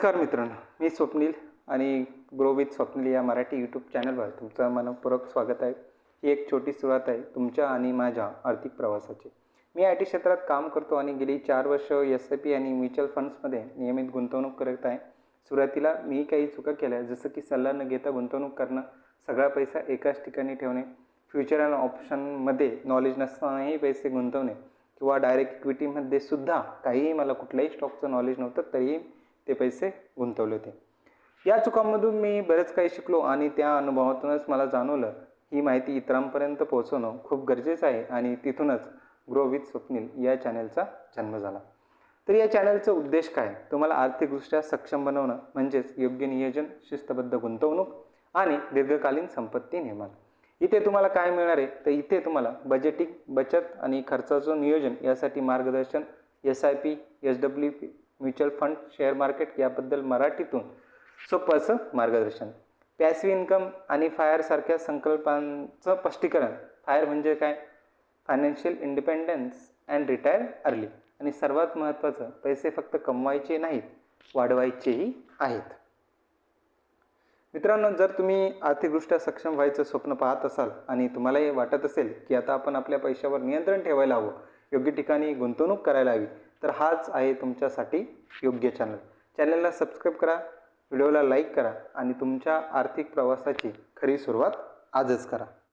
नमस्कार मित्रांनो मी स्वप्नील आणि ग्रो विथ स्वप्नील या मराठी यूट्यूब चॅनलवर तुमचं मनपूर्वक स्वागत आहे. ही एक छोटी सुरुवात आहे तुमच्या आणि माझ्या आर्थिक प्रवासाची. मी आय टी क्षेत्रात काम करतो आणि गेली चार वर्ष एस आय पी आणि म्युच्युअल फंड्समध्ये नियमित गुंतवणूक करत आहे. सुरुवातीला मी काही चुका केल्या जसं की सल्ला न घेता गुंतवणूक करणं सगळा पैसा एकाच ठिकाणी ठेवणे फ्युचर अँड ऑप्शनमध्ये नॉलेज नसतानाही पैसे गुंतवणे किंवा डायरेक्ट इक्विटीमध्ये सुद्धा काहीही मला कुठल्याही स्टॉकचं नॉलेज नव्हतं तरीही ते पैसे गुंतवले होते. या चुकांमधून मी बरेच काही शिकलो आणि त्या अनुभवातूनच मला जाणवलं ही माहिती इतरांपर्यंत पोहोचवणं खूप गरजेचं आहे आणि तिथूनच ग्रो विथ स्वप्नील या चॅनलचा जन्म झाला. तर या चॅनलचा उद्देश काय? तुम्हाला आर्थिकदृष्ट्या सक्षम बनवणं म्हणजेच योग्य नियोजन शिस्तबद्ध गुंतवणूक आणि दीर्घकालीन संपत्ती निर्माण. इथे तुम्हाला काय मिळणार आहे? तर इथे तुम्हाला बजेटिंग बचत आणि खर्चाचं नियोजन यासाठी मार्गदर्शन S I P S W P mutual fund share market याबद्दल मराठीतून सोपं असं मार्गदर्शन. पॅसिव्ह इन्कम आणि फायरसारख्या संकल्पांचं स्पष्टीकरण. फायर म्हणजे काय? Financial independence and retire early. आणि सर्वात महत्त्वाचं पैसे फक्त कमवायचे नाहीत वाढवायचेही आहेत. मित्रांनो जर तुम्ही आर्थिकदृष्ट्या सक्षम व्हायचं स्वप्न पाहत असाल आणि तुम्हालाही वाटत असेल की आता आपण आपल्या पैशावर नियंत्रण ठेवायला हवं योग्य ठिकाणी गुंतवणूक करायला हवी तर हाच आहे तुमच्यासाठी योग्य चॅनल चॅनलला सबस्क्राईब करा व्हिडिओला लाईक करा आणि तुमच्या आर्थिक प्रवासाची खरी सुरुवात आजच करा.